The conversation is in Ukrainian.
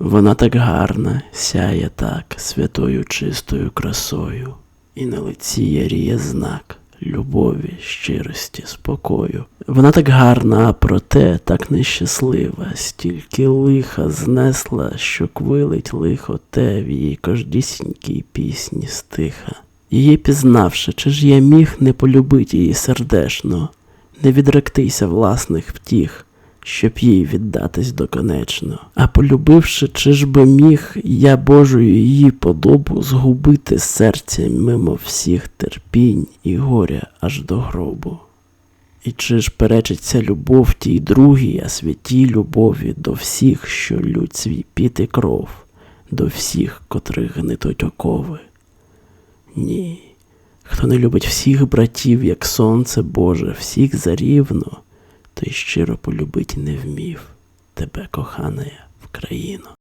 Вона так гарна, сяє так святою чистою красою, і на лиці яріє знак любові, щирості, спокою. Вона так гарна, а проте так нещаслива, стільки лиха знесла, що квилить лихо те в її кождісінькій пісні стиха. Її пізнавши, чи ж я міг не полюбить її сердечно, не відректися власних втіх, щоб їй віддатись доконечно. А полюбивши, чи ж би міг я Божою її подобу згубити серця мимо всіх терпінь і горя аж до гробу. І чи ж перечиться любов тій другій, а святій любові до всіх, що лють свій піт і кров, до всіх, котрих гнетуть окови? Ні. Хто не любить всіх братів, як сонце Боже, всіх зарівно, той щиро полюбить не вмів тебе, кохана я, в країну.